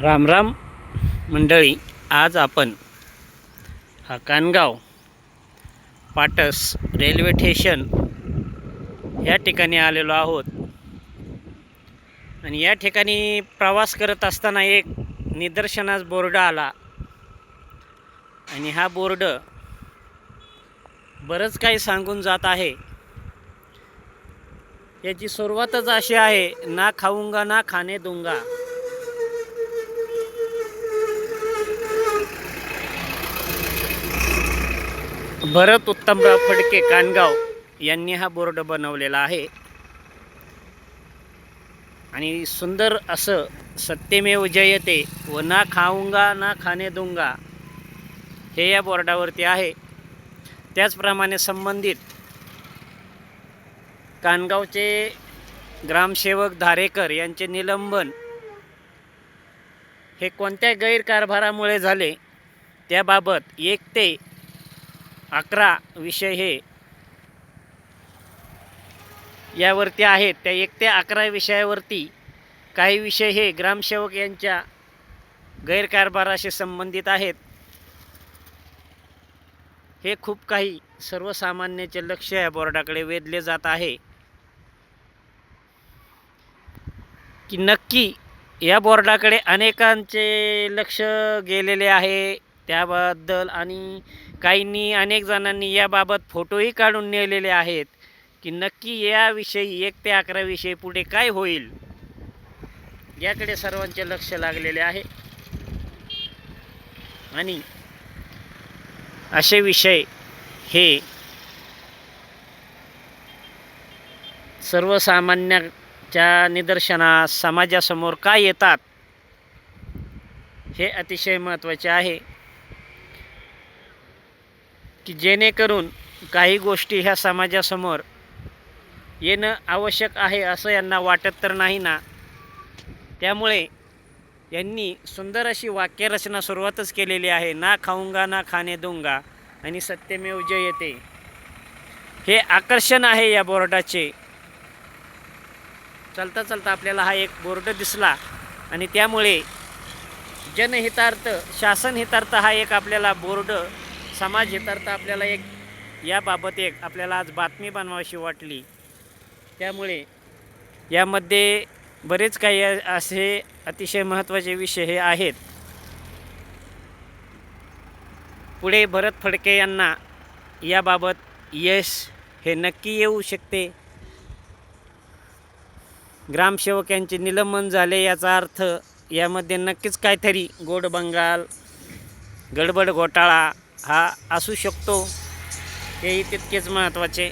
राम राम मंडळी आज आपण हा कानगाव पाटस रेल्वे स्टेशन या ठिकाणी आलेलो आहोत. आणि या ठिकाणी प्रवास करत असताना एक निदर्शनास बोर्ड आला. आणि हा बोर्ड बरंच काही सांगून जात आहे. याची सुरुवातच अशी आहे ना खाऊंगा ना खाणे दूंगा. भरत उत्तमराव फडके कानगाव यांनी हा बोर्ड बनवलेला आहे. आणि सुंदर असं सत्यमेव जयते व ना खाऊंगा ना खाणे दूंगा हे या बोर्डावरती आहे. त्याचप्रमाणे संबंधित कानगावचे ग्रामसेवक धारेकर यांचे निलंबन हे कोणत्या गैरकारभारामुळे झाले त्याबाबत एक ते अकरा विषय हे यावरती आहेत. त्या एक ते अकरा विषयावरती काही विषय हे ग्रामसेवक यांच्या गैरकारभाराशी संबंधित आहेत. हे खूप काही सर्वसामान्याचे लक्ष या बोर्डाकडे वेधले जात आहे. की नक्की या बोर्डाकडे अनेकांचे लक्ष गेलेले आहे. त्याबद्दल आणि काहींनी अनेक जणांनी याबाबत फोटोही काढून नेलेले आहेत की नक्की याविषयी एक ते अकराविषयी पुढे काय होईल? याकडे सर्वांचे लक्ष लागलेले आहे. आणि असे विषय हे सर्वसामान्याच्या निदर्शनास समाजासमोर का येतात? हे अतिशय महत्त्वाचे आहे. की जेणेकरून काही गोष्टी ह्या समाजासमोर येणं आवश्यक आहे असं यांना वाटत तर नाही ना. त्यामुळे यांनी सुंदर अशी वाक्यरचना सुरुवातच केलेली आहे ना खाऊंगा ना खाणे दुंगा आणि सत्यमेव जयते हे आकर्षण आहे या बोर्डाचे. चालता चालता आपल्याला हा एक बोर्ड दिसला आणि त्यामुळे जनहितार्थ शासन हितार्थ हा एक आपल्याला बोर्ड समाज हितार्थ आपल्याला एक याबाबत एक आपल्याला आज बातमी बनवावीशी वाटली. त्यामुळे यामध्ये बरेच काही असे अतिशय महत्त्वाचे विषय हे आहेत. पुढे भरत फडके यांना याबाबत यश हे नक्की येऊ शकते. ग्रामसेवक यांचे निलंबन झाले याचा अर्थ यामध्ये नक्कीच काहीतरी गोड बंगाल गडबड घोटाळा हा असू शकतो. हेही तितकेच महत्त्वाचे